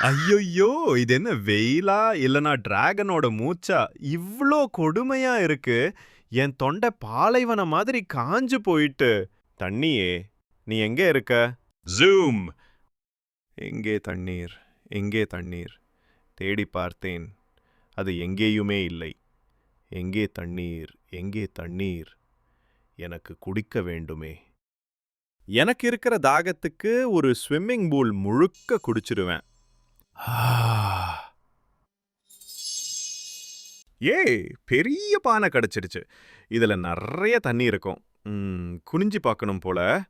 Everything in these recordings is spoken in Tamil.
ஐயையோ இது என்ன வெயிலா? இல்லனா டிராகனோட மூச்சா? இவ்ளோ கொடுமையா இருக்கு. என் தொண்டை பாலைவனம் மாதிரி காஞ்சு போயிட்டு. தண்ணியே நீ எங்க இருக்க? ஜூம் எங்கே தண்ணீர்? எங்கே தண்ணீர்? தேடி பார்த்தேன். அது எங்கேயுமே இல்லை. எங்கே தண்ணீர்? எங்கே தண்ணீர்? எனக்கு குடிக்க வேண்டுமே. எனக்கு இருக்கிற தாகத்துக்கு ஒரு ஸ்விம்மிங் பூல் முழுக்க குடிச்சிருவேன். ஏய் பெரிய பானை கிடைச்சிடுச்சு. இதுல நிறைய தண்ணி இருக்கும். ம், குனிஞ்சு பார்க்கணும் போல.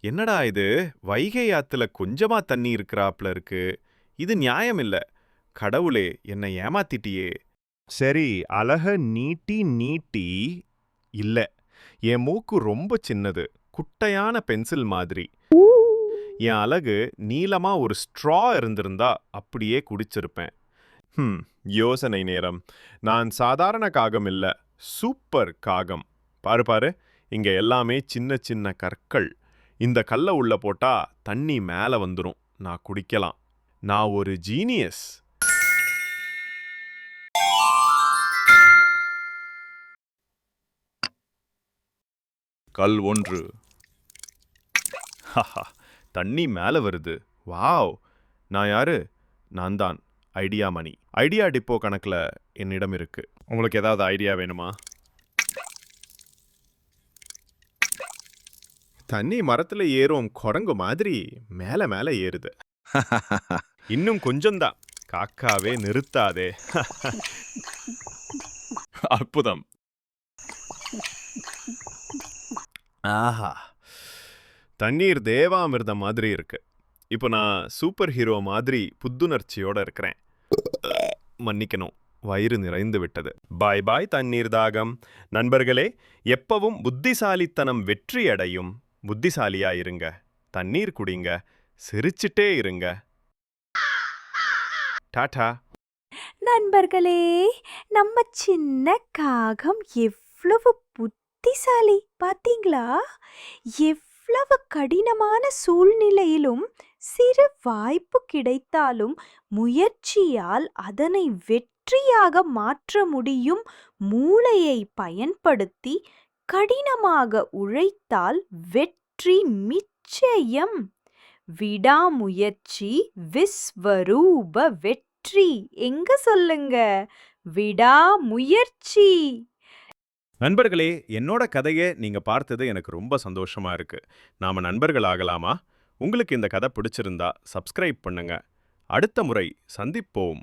என்னடா இது? வைகை ஆத்துல கொஞ்சமா தண்ணி இருக்கிறாப்ல இருக்கு. இது நியாயம் இல்ல. கடவுளே என்னை ஏமாத்திட்டியே. சரி அழக நீட்டி நீட்டி இல்ல. என் மூக்கு ரொம்ப சின்னது. குட்டையான பென்சில் மாதிரி. என் அழகு நீளமா ஒரு ஸ்ட்ரா இருந்திருந்தா அப்படியே குடிச்சிருப்பேன். ஹம் யோசனை நேரம். நான் சாதாரண காகம் இல்லை சூப்பர் காகம். பாரு பாரு இங்கே எல்லாமே சின்ன சின்ன கற்கள். இந்த கல்லை உள்ளே போட்டால் தண்ணி மேலே வந்துடும் நான் குடிக்கலாம். நான் ஒரு ஜீனியஸ் கல் ஒன்று. ஹஹா. தண்ணி மேல வருது. வாவ்! நான் யாரு? நான் தான். ஐடியா மணி. ஐடியா டிப்போ கணக்கில் என்னிடம் இருக்கு. உங்களுக்கு ஏதாவது ஐடியா வேணுமா? தண்ணி மரத்துல ஏறும் குரங்கு மாதிரி மேல மேல ஏறுது. இன்னும் கொஞ்சம்தான் காக்காவே நிறுத்தாதே. அற்புதம். ஆஹா! தண்ணீர் தேவாமிர்தம் மாதிரி இருக்கு. இப்போ நான் சூப்பர் ஹீரோ மாதிரி புத்துணர்ச்சியோட இருக்கிறேன். மன்னிக்கணும். வயிறு நிறைந்து விட்டது. பாய் பாய் தண்ணீர் தாகம். நண்பர்களே எப்பவும் புத்திசாலித்தனம் வெற்றி அடையும். புத்திசாலியா இருங்க. தண்ணீர் குடிங்க. சிரிச்சிட்டே இருங்க. டாடா. நண்பர்களே நம்ம சின்ன காகம் எவ்வளவு புத்திசாலி பாத்தீங்களா? எவ்வளவு கடினமான சூழ்நிலையிலும் சிறு வாய்ப்பு கிடைத்தாலும் முயற்சியால் அதனை வெற்றியாக மாற்ற முடியும் மூளையை பயன்படுத்தி கடினமாக உழைத்தால் வெற்றி நிச்சயம். விடாமுயற்சி விஸ்வரூப வெற்றி. எங்க சொல்லுங்க? விடாமுயற்சி. நண்பர்களே என்னோட கதையை நீங்க பார்த்தது எனக்கு ரொம்ப சந்தோஷமா இருக்கு. நாம நண்பர்கள் ஆகலாமா? உங்களுக்கு இந்த கதை பிடிச்சிருந்தா சப்ஸ்கிரைப் பண்ணுங்க. அடுத்த முறை சந்திப்போம்.